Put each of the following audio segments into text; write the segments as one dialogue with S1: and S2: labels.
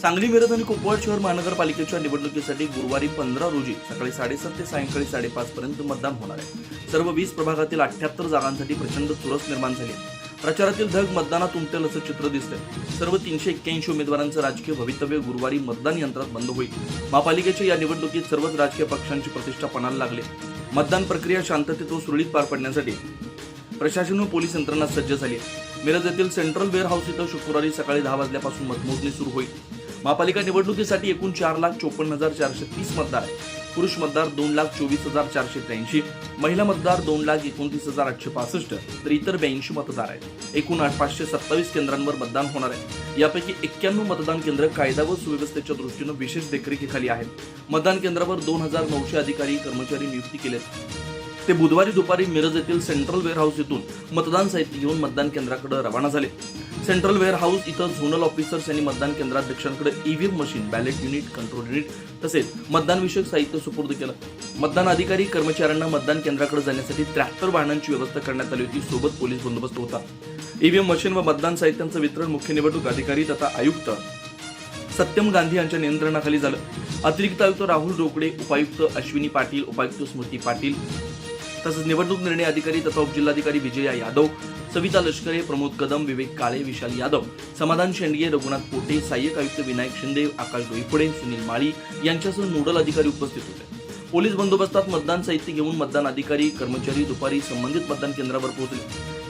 S1: सांगली मिरज आणि कुपवाड शहर महानगरपालिकेच्या निवडणुकीसाठी गुरुवारी पंधरा रोजी सकाळी साडेसात ते सायंकाळी साडेपाच पर्यंत मतदान होणार आहे. सर्व वीस प्रभागातील अठ्याहत्तर जागांसाठी प्रचंड चुरस निर्माण झाली आहे. प्रचारातील धग मतदानात उमटेल असं चित्र दिसतंय. सर्व तीनशे एक्क्याऐंशी उमेदवारांचं राजकीय भवितव्य गुरुवारी मतदान यंत्रात बंद होईल. महापालिकेच्या या निवडणुकीत सर्वच राजकीय पक्षांची प्रतिष्ठा पणाला लागली. मतदान प्रक्रिया शांततेत व सुरळीत पार पडण्यासाठी प्रशासन व पोलीस यंत्रणा सज्ज झाली मिरज येथील सेंट्रल वेअर हाऊस इथं शुक्रवारी सकाळी दहा वाजल्यापासून मतमोजणी सुरू होईल. महापालिका निवडणुकीसाठी एकूण चार लाख चोपन्न हजार चारशे तीस मतदार आहेत. पुरुष मतदार दोन लाख चोवीस हजार चारशे त्र्याऐंशी महिला मतदार दोन लाख एकोणतीस हजार आठशे पासष्ट तर इतर ब्याऐंशी मतदार आहेत. एकूण आठ पाचशे सत्तावीस केंद्रांवर मतदान होणार आहे. यापैकी एक्क्याण्णव मतदान केंद्र कायदा व सुव्यवस्थेच्या दृष्टीनं विशेष देखरेखीखाली आहेत. मतदान केंद्रावर दोन हजार नऊशे अधिकारी कर्मचारी नियुक्ती केले ते बुधवारी दुपारी मिरज येथील सेंट्रल वेअर हाऊस इथून मतदान साहित्य घेऊन मतदान केंद्राकडे रवाना झाले. सेंट्रल वेअर हाऊस इथं झोनल ऑफिसर्स यांनी मतदान केंद्राध्यक्षांकडे EVM machine ballot unit control unit तसेच मतदानविषयक साहित्य सुपूर्द केलं. मतदान अधिकारी कर्मचाऱ्यांना मतदान केंद्राकडे जाण्यासाठी त्र्याहत्तर वाहनांची व्यवस्था करण्यात आली होती. सोबत पोलीस बंदोबस्त होता. ईव्हीएम मशीन व मतदान साहित्यांचं वितरण मुख्य निवडणूक अधिकारी तथा आयुक्त सत्यम गांधी यांच्या नियंत्रणाखाली झालं. अतिरिक्त आयुक्त राहुल रोकडे उपायुक्त अश्विनी पाटील उपायुक्त स्मृती पाटील तसंच निवडणूक निर्णय अधिकारी तथा उपजिल्हाधिकारी विजया यादव सविता लष्करे प्रमोद कदम विवेक काळे विशाल यादव समाधान शेंडगे रघुनाथ पोटे सहाय्यक आयुक्त विनायक शिंदे आकाश डोईफोडे सुनील माळी यांच्यासह नोडल अधिकारी उपस्थित होते. पोलीस बंदोबस्तात मतदान साहित्य घेऊन मतदान अधिकारी कर्मचारी दुपारी संबंधित मतदान केंद्रावर पोहोचले.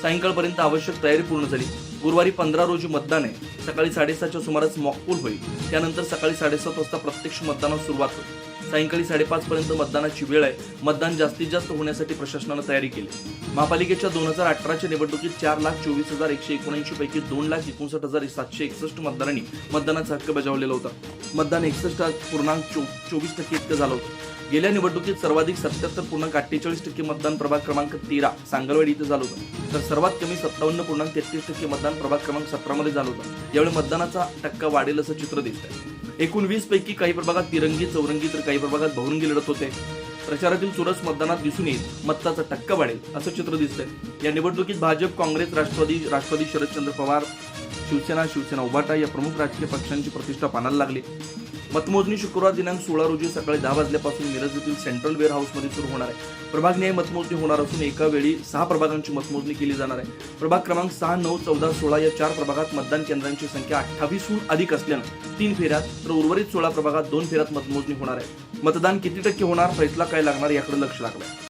S1: सायंकाळपर्यंत आवश्यक तयारी पूर्ण झाली. गुरुवारी पंधरा रोजी मतदान आहे. सकाळी साडेसातच्या सुमारास मॉकपोल होईल. त्यानंतर सकाळी साडेसात वाजता प्रत्यक्ष मतदानास सुरुवात होईल. सायंकाळी साडेपाच पर्यंत मतदानाची वेळ आहे. मतदान जास्तीत जास्त होण्यासाठी प्रशासनानं तयारी केली. महापालिकेच्या दोन हजार अठराच्या निवडणुकीत चार लाख चोवीस हजार एकशे एकोणऐंशी पैकी दोन लाख एकोणसाठ हजार सातशे एकसष्ट मतदारांनी मतदानाचा हक्क बजावलेला होता. मतदान एकसष्ट पूर्णांक चो चोवीस टक्के इतकं झालं होतं. गेल्या निवडणुकीत सर्वाधिक सत्याहत्तर पूर्णांक अठ्ठेचाळीस टक्के मतदान प्रभाग क्रमांक तेरा सांगलवाडी इथं झालं होतं. तर सर्वात कमी सत्तावन्न पूर्णांक तेहतीस टक्के मतदान प्रभाग क्रमांक सतरामध्ये झालं होतं. यावेळी मतदानाचा टक्का वाढेल असं चित्र दिसतं एकूण वीस पैकी काही प्रभागात तिरंगी चौरंगी तर काही प्रभागात बहुरंगी लढत होते. प्रचारातील चुरस मतदानात दिसून येईल. मतदाचा टक्का वाढेल असं चित्र दिसतंय. या निवडणुकीत भाजप काँग्रेस राष्ट्रवादी राष्ट्रवादी शरदचंद्र पवार शिवसेना शिवसेना उभाटा या प्रमुख राजकीय पक्षांची प्रतिष्ठा पाणायला लागली. मतमोजणी शुक्रवार दिनांक सोळा रोजी सकाळी दहा वाजल्यापासून मिरज येथील सेंट्रल वेअर हाऊसमध्ये सुरू होणार आहे. प्रभाग न्याय मतमोजणी होणार असून एका वेळी सहा प्रभागांची मतमोजणी केली जाणार आहे. प्रभाग क्रमांक सहा नऊ चौदा सोळा या चार प्रभागात मतदान केंद्रांची संख्या अठ्ठावीसहून अधिक असल्यानं तीन फेऱ्यात तर उर्वरित सोळा प्रभागात दोन फेऱ्यात मतमोजणी होणार आहे. मतदान किती टक्के होणार फैसला काय लागणार याकडे लक्ष लागलं